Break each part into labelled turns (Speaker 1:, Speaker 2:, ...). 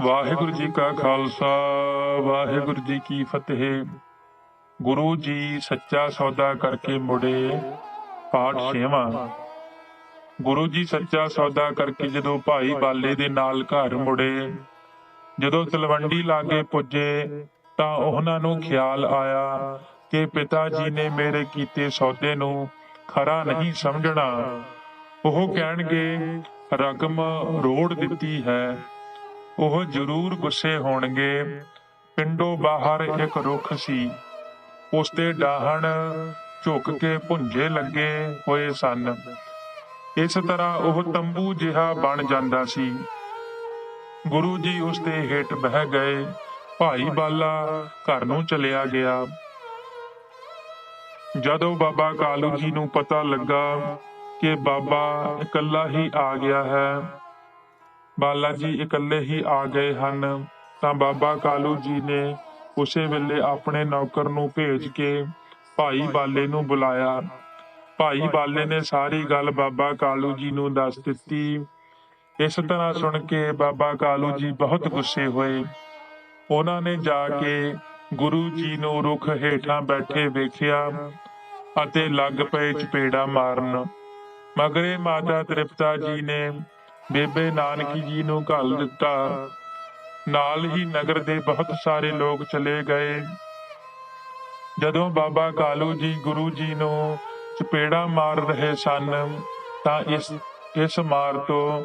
Speaker 1: ਵਾਹਿਗੁਰੂ ਜੀ ਕਾ ਖਾਲਸਾ ਵਾਹਿਗੁਰੂ ਜੀ ਕੀ ਫਤਿਹ। ਗੁਰੂ ਜੀ ਸੱਚਾ ਸੌਦਾ ਕਰਕੇ ਮੁੜੇ ਪਾਠ ਛੇਵਾਂ। ਗੁਰੂ ਜੀ ਸੱਚਾ ਸੌਦਾ ਕਰਕੇ ਜਦੋਂ ਭਾਈ ਬਾਲੇ ਦੇ ਨਾਲ ਘਰ ਮੁੜੇ ਜਦੋਂ ਤਲਵੰਡੀ ਲਾਗੇ ਪੁੱਜੇ ਤਾਂ ਉਹਨਾਂ ਨੂੰ ਖਿਆਲ ਆਇਆ ਕਿ ਪਿਤਾ ਜੀ ਨੇ ਮੇਰੇ ਕੀਤੇ ਸੌਦੇ ਨੂੰ ਖਰਾ ਨਹੀਂ ਸਮਝਣਾ। ਉਹ ਕਹਿਣਗੇ ਰਕਮ ਰੋੜ ਦਿੱਤੀ ਹੈ। ਉਹ ਜ਼ਰੂਰ ਗੁੱਸੇ ਹੋਣਗੇ। ਪਿੰਡੋਂ ਬਾਹਰ ਇੱਕ ਰੁੱਖ ਸੀ। ਉਸ ਤੇ ਡਾਹਣ ਝੁੱਕ ਕੇ ਭੁੰਜੇ ਲੱਗੇ ਹੋਏ ਸਨ। ਇਸ ਤਰ੍ਹਾਂ ਉਹ ਤੰਬੂ ਜਿਹਾ ਬਣ ਜਾਂਦਾ ਸੀ। ਗੁਰੂ ਜੀ ਉਸ ਦੇ ਹੇਠ ਬਹਿ ਗਏ। ਭਾਈ ਬਾਲਾ ਘਰ ਨੂੰ ਚਲਿਆ ਗਿਆ। ਜਦੋਂ ਬਾਬਾ ਕਾਲੂ ਜੀ ਨੂੰ ਪਤਾ ਲੱਗਾ ਕਿ ਬਾਬਾ ਇਕੱਲਾ ਹੀ ਆ ਗਿਆ ਹੈ ਬਾਲਾ ਜੀ ਇਕੱਲੇ ਹੀ ਆ ਗਏ ਹਨ। ਤਾਂ ਬਾਬਾ ਕਾਲੂ ਜੀ ਨੇ ਉਸੇ ਵੇਲੇ ਆਪਣੇ ਨੌਕਰ ਨੂੰ ਭੇਜ ਕੇ ਭਾਈ ਬਾਲੇ ਨੂੰ ਬੁਲਾਇਆ। ਭਾਈ ਬਾਲੇ ਨੇ ਸਾਰੀ ਗੱਲ ਬਾਬਾ ਕਾਲੂ ਜੀ ਨੂੰ ਦੱਸ ਦਿੱਤੀ। ਇਸ ਤਰ੍ਹਾਂ ਸੁਣ ਕੇ ਬਾਬਾ ਕਾਲੂ ਜੀ ਬਹੁਤ ਗੁੱਸੇ ਹੋਏ। ਉਹਨਾਂ ਨੇ ਜਾ ਕੇ ਗੁਰੂ ਜੀ ਨੂੰ ਰੁੱਖ ਹੇਠਾਂ ਬੈਠੇ ਵੇਖਿਆ ਅਤੇ ਲੱਗ ਪਏ ਚਪੇੜਾ ਮਾਰਨ। ਮਗਰੇ ਮਾਤਾ ਤ੍ਰਿਪਤਾ ਜੀ ਨੇ ਬੇਬੇ ਨਾਨਕੀ ਜੀ ਨੂੰ ਘੱਲ ਦਿੱਤਾ। ਨਾਲ ਹੀ ਨਗਰ ਦੇ ਬਹੁਤ ਸਾਰੇ ਲੋਕ ਚਲੇ ਗਏ। ਜਦੋਂ ਬਾਬਾ ਕਾਲੂ ਜੀ ਗੁਰੂ ਜੀ ਨੂੰ ਚਪੇੜਾ ਮਾਰ ਰਹੇ ਸਨ, ਤਾਂ ਇਸ ਇਸ ਮਾਰ ਤੋਂ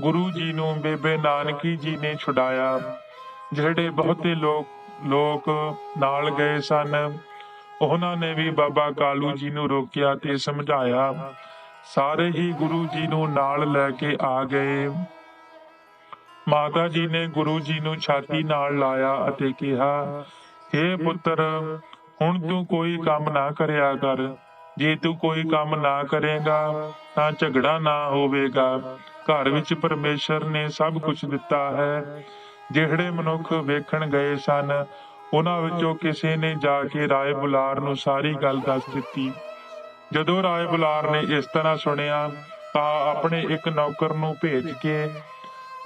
Speaker 1: ਗੁਰੂ ਜੀ ਨੂੰ ਬੇਬੇ ਨਾਨਕੀ ਜੀ ਨੇ ਛੁਡਾਇਆ, ਜਿਹੜੇ ਬਹੁਤੇ ਲੋਕ ਲੋਕ ਨਾਲ ਗਏ ਸਨ। ਉਹਨਾਂ ਨੇ ਵੀ ਬਾਬਾ ਕਾਲੂ ਜੀ ਨੂੰ ਰੋਕਿਆ ਤੇ ਸਮਝਾਇਆ ਸਾਰੇ ਹੀ ਗੁਰੂ ਜੀ ਨੂੰ ਨਾਲ ਲੈ ਕੇ ਆ ਗਏ। ਮਾਤਾ ਜੀ ਨੇ ਗੁਰੂ ਜੀ ਨੂੰ ਛਾਤੀ ਨਾਲ ਲਾਇਆ ਅਤੇ ਕਿਹਾ हे ਪੁੱਤਰ, ਹੁਣ ਤੂੰ ਕੋਈ ਕੰਮ ਨਾ ਕਰਿਆ ਕਰ। ਜੇ ਤੂੰ ਕੋਈ ਕੰਮ ਨਾ ਕਰੇਗਾ, ਤਾਂ ਝਗੜਾ ਨਾ ਹੋਵੇਗਾ। ਘਰ ਵਿੱਚ ਪਰਮੇਸ਼ਰ ਨੇ ਸਭ ਕੁਝ ਦਿੱਤਾ ਹੈ। ਜਿਹੜੇ ਮਨੁੱਖ ਵੇਖਣ ਗਏ ਸਨ, ਉਹਨਾਂ ਵਿੱਚੋਂ ਕਿਸੇ ਨੇ ਜਾ ਕੇ ਰਾਏ ਬੁਲਾਰ ਨੂੰ ਸਾਰੀ ਗੱਲ ਦੱਸ ਦਿੱਤੀ। ਜਦੋਂ ਰਾਏ ਬੁਲਾਰ ਨੇ ਇਸ ਤਰ੍ਹਾਂ ਸੁਣਿਆ, ਤਾਂ ਆਪਣੇ ਇੱਕ ਨੌਕਰ ਨੂੰ ਭੇਜ ਕੇ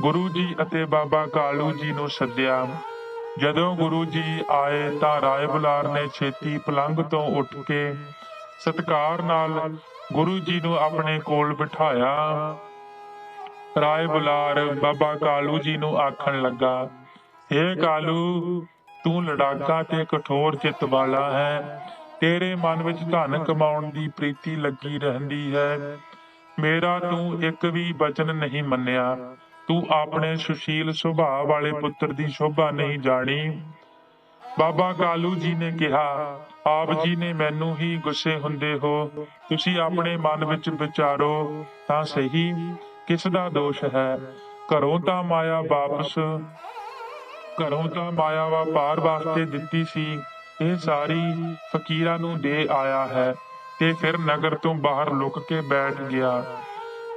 Speaker 1: ਗੁਰੂ ਜੀ ਅਤੇ ਬਾਬਾ ਕਾਲੂ ਜੀ ਨੂੰ ਸੱਦਿਆ। ਜਦੋਂ ਗੁਰੂ ਜੀ ਆਏ, ਤਾਂ ਰਾਏ ਬੁਲਾਰ ਨੇ ਛੇਤੀ ਪਲੰਗ ਤੋਂ ਉੱਠ ਕੇ ਸਤਕਾਰ ਨਾਲ ਗੁਰੂ ਜੀ ਨੂੰ ਆਪਣੇ ਕੋਲ ਬਿਠਾਇਆ। ਰਾਏ ਬੁਲਾਰ ਬਾਬਾ ਕਾਲੂ ਜੀ ਨੂੰ ਆਖਣ ਲੱਗਾ हे ਕਾਲੂ, ਤੂੰ ਲੜਾਕਾ ਤੇ ਕਠੋਰ ਚਿੱਤ ਵਾਲਾ ਹੈ। ਤੇਰੇ ਮਨ ਵਿੱਚ ਧਨ ਕਮਾਉਣ ਦੀ ਪ੍ਰੀਤੀ ਲੱਗੀ ਰਹਿੰਦੀ ਹੈ। ਮੇਰਾ ਤੂੰ ਇੱਕ ਵੀ ਬਚਨ ਨਹੀਂ ਮੰਨਿਆ। ਤੂੰ ਆਪਣੇ ਸੁਸ਼ੀਲ ਸੁਭਾਅ ਵਾਲੇ ਪੁੱਤਰ ਦੀ ਸ਼ੋਭਾ ਨਹੀਂ ਜਾਣੀ। ਬਾਬਾ ਕਾਲੂ ਜੀ ਨੇ ਕਿਹਾ, ਆਪ ਜੀ ਨੇ ਮੈਨੂੰ ਹੀ ਗੁੱਸੇ ਹੁੰਦੇ ਹੋ। ਤੁਸੀਂ ਆਪਣੇ ਮਨ ਵਿੱਚ ਵਿਚਾਰੋ ਤਾਂ ਸਹੀ, ਕਿਸ ਦਾ ਦੋਸ਼ ਹੈ? ਘਰੋਂ ਤਾਂ ਮਾਇਆ ਵਾਪਸ, ਘਰੋਂ ਤਾਂ ਮਾਇਆ ਵਪਾਰ ਵਾਸਤੇ ਦਿੱਤੀ ਸੀ। ਇਹ ਸਾਰੀ ਫਕੀਰਾਂ ਨੂੰ ਦੇ ਆਇਆ ਹੈ ਤੇ ਫਿਰ ਨਗਰ ਤੋਂ ਬਾਹਰ ਲੁਕ ਕੇ ਬੈਠ ਗਿਆ।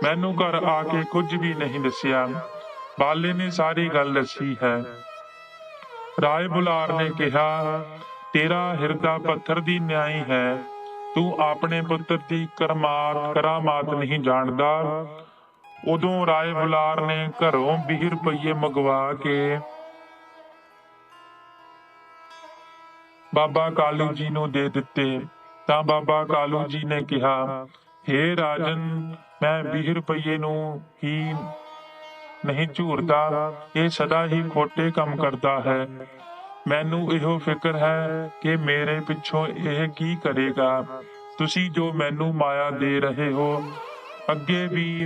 Speaker 1: ਮੈਨੂੰ ਘਰ ਆ ਕੇ ਕੁਝ ਵੀ ਨਹੀਂ ਦੱਸਿਆ। ਬਾਲੇ ਨੇ ਸਾਰੀ ਗੱਲ ਦੱਸੀ ਹੈ। ਰਾਏ ਬੁਲਾਰ ਨੇ ਕਿਹਾ, ਤੇਰਾ ਹਿਰਦਾ ਪੱਥਰ ਦੀ ਨਿਆਈ ਹੈ। ਤੂੰ ਆਪਣੇ ਪੁੱਤਰ ਦੀ ਕਰਮਾਤ, ਕਰਾਮਾਤ ਨਹੀਂ ਜਾਣਦਾ। ਉਦੋਂ ਰਾਏ ਬੁਲਾਰ ਨੇ ਘਰੋਂ 20 ਰੁਪਏ ਮੰਗਵਾ ਕੇ ਬਾਬਾ ਕਾਲੂ ਜੀ ਨੂੰ ਦੇ ਦਿੱਤੇ। ਤਾਂ ਬਾਬਾ ਕਾਲੂ ਜੀ ਨੇ ਕਿਹਾ हे ਰਾਜਨ, ਮੈਂ 20 ਰੁਪਏ ਨੂੰ ਹੀ ਨਹੀਂ ਝੂਰਦਾ। ਇਹ ਸਦਾ ਹੀ ਖੋਟੇ ਕੰਮ ਕਰਦਾ ਹੈ। ਮੈਨੂੰ ਇਹੋ ਫਿਕਰ ਹੈ ਕਿ ਮੇਰੇ ਪਿੱਛੋਂ ਇਹ ਕੀ ਕਰੇਗਾ। ਤੁਸੀਂ ਜੋ ਮੈਨੂੰ ਮਾਇਆ ਦੇ ਰਹੇ ਹੋ, ਅੱਗੇ ਵੀ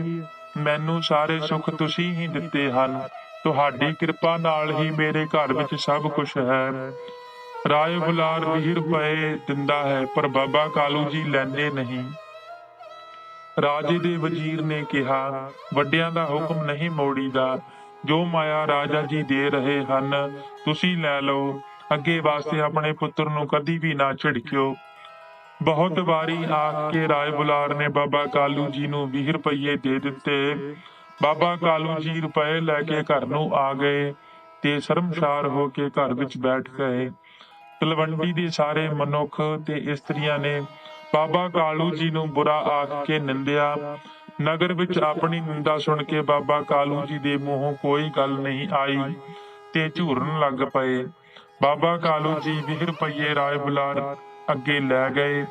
Speaker 1: ਮੈਨੂੰ ਸਾਰੇ ਸੁੱਖ ਤੁਸੀਂ ਹੀ ਦਿੱਤੇ ਹਨ। ਤੁਹਾਡੀ ਕਿਰਪਾ ਨਾਲ ਹੀ ਮੇਰੇ ਘਰ ਵਿੱਚ ਸਭ ਕੁਝ ਹੈ। ਰਾਏ ਬੁਲਾਰ 20 ਰੁਪਏ ਦਿੰਦਾ ਹੈ, ਪਰ ਬਾਬਾ ਕਾਲੂ ਜੀ ਲੈਂਦੇ ਨਹੀਂ। ਰਾਜੇ ਦੇ ਵਜ਼ੀਰ ਨੇ ਕਿਹਾ, ਵੱਡਿਆਂ ਦਾ ਹੁਕਮ ਨਹੀਂ ਮੋੜੀਦਾ। ਜੋ ਮਾਇਆ ਰਾਜਾ ਜੀ ਦੇ ਰਹੇ ਹਨ, ਤੁਸੀਂ ਲੈ ਲਓ। ਅੱਗੇ ਵਾਸਤੇ ਆਪਣੇ ਪੁੱਤਰ ਨੂੰ ਕਦੀ ਵੀ ਨਾ ਝਿੜਕਿਓ। ਬਹੁਤ ਵਾਰੀ ਆਖ ਕੇ ਰਾਏ ਬੁਲਾਰ ਨੇ ਬਾਬਾ ਕਾਲੂ ਜੀ ਨੂੰ 20 ਰੁਪਏ ਦੇ ਦਿੱਤੇ। ਬਾਬਾ ਕਾਲੂ ਜੀ ਰੁਪਏ ਲੈ ਕੇ ਘਰ ਨੂੰ ਆ ਗਏ ਤੇ ਸ਼ਰਮਸ਼ਾਰ ਹੋ ਕੇ ਘਰ ਵਿੱਚ ਬੈਠ ਗਏ। ਤਲਵੰਡੀ ਦੇ ਸਾਰੇ ਮਨੁੱਖ ਤੇ ਇਸਤਰੀਆਂ ਨੇ ਬਾਬਾ ਕਾਲੂ ਜੀ ਨੂੰ ਬੁਰਾ ਆਖ ਕੇ ਨਿੰਦਿਆ। ਨਗਰ ਵਿੱਚ ਆਪਣੀ ਨਿੰਦਾ ਸੁਣ ਕੇ ਬਾਬਾ ਕਾਲੂ ਜੀ ਦੇ ਮੂੰਹੋਂ ਕੋਈ ਗੱਲ ਨਹੀਂ ਆਈ ਤੇ ਝੂਰਨ ਲੱਗ ਪਏ। ਬਾਬਾ ਕਾਲੂ ਜੀ 20 ਰੁਪਏ ਰਾਏ ਬੁਲਾਰ ਅੱਗੇ ਲੈ ਗਏ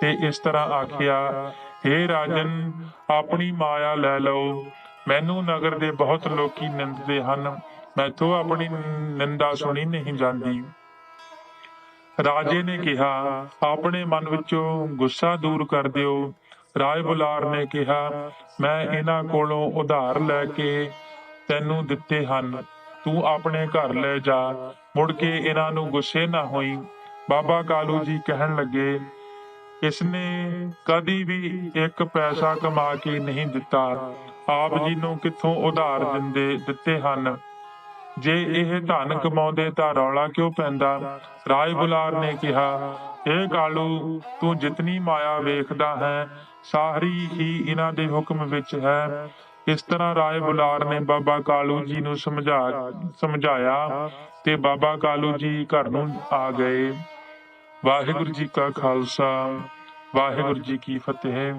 Speaker 1: ਤੇ ਇਸ ਤਰ੍ਹਾਂ ਆਖਿਆ हे ਰਾਜਨ, ਆਪਣੀ ਮਾਇਆ ਲੈ ਲਓ। ਮੈਨੂੰ ਨਗਰ ਦੇ ਬਹੁਤ ਲੋਕੀ ਨਿੰਦਦੇ ਹਨ। ਮੈਥੋਂ ਆਪਣੀ ਨਿੰਦਾ ਸੁਣੀ ਨਹੀਂ ਜਾਂਦੀ। ਰਾਜੇ ਨੇ ਕਿਹਾ, ਆਪਣੇ ਮਨ ਵਿੱਚੋਂ ਗੁੱਸਾ ਦੂਰ ਕਰ ਦਿਓ। ਰਾਏ ਬੁਲਾਰ ਨੇ ਕਿਹਾ, ਮੈਂ ਇਹਨਾਂ ਕੋਲੋਂ ਉਧਾਰ ਲੈ ਕੇ ਤੈਨੂੰ ਦਿੱਤੇ ਹਨ। ਤੂੰ ਆਪਣੇ ਘਰ ਲੈ ਜਾ, ਮੁੜ ਕੇ ਇਹਨਾਂ ਨੂੰ ਗੁੱਸੇ ਨਾ ਹੋਈ। ਬਾਬਾ ਕਾਲੂ ਜੀ ਕਹਿਣ ਲੱਗੇ, ਇਸਨੇ ਕਦੀ ਵੀ ਇੱਕ ਪੈਸਾ ਕਮਾ ਕੇ ਨਹੀਂ ਦਿੱਤਾ। ਆਪ ਜੀ ਨੂੰ ਕਿੱਥੋਂ ਉਧਾਰ ਦਿੰਦੇ, ਦਿੱਤੇ ਹਨ? ਜੇ ਇਹ ਧਨ ਕਮਾਉਂਦੇ ਤਾਂ ਰੌਲਾ ਕਿਉਂ ਪੈਂਦਾ? ਰਾਜ ਬੁਲਾਰ ਨੇ ਕਿਹਾ, ਇਹ ਕਾਲੂ, ਤੂੰ ਜਿਤਨੀ ਮਾਇਆ ਵੇਖਦਾ ਹੈ, ਸਾਰੀ ਹੀ ਇਹਨਾਂ ਦੇ ਹੁਕਮ ਵਿੱਚ ਹੈ। ਇਸ ਤਰ੍ਹਾਂ ਰਾਏ ਬੁਲਾਰ ਨੇ ਬਾਬਾ ਕਾਲੂ ਜੀ ਨੂੰ ਸਮਝਾ, ਸਮਝਾਇਆ ਤੇ ਬਾਬਾ ਕਾਲੂ ਜੀ ਘਰ ਨੂੰ ਆ ਗਏ। ਵਾਹਿਗੁਰੂ ਜੀ ਕਾ ਖਾਲਸਾ, ਵਾਹਿਗੁਰੂ ਜੀ ਕੀ ਫਤਿਹ।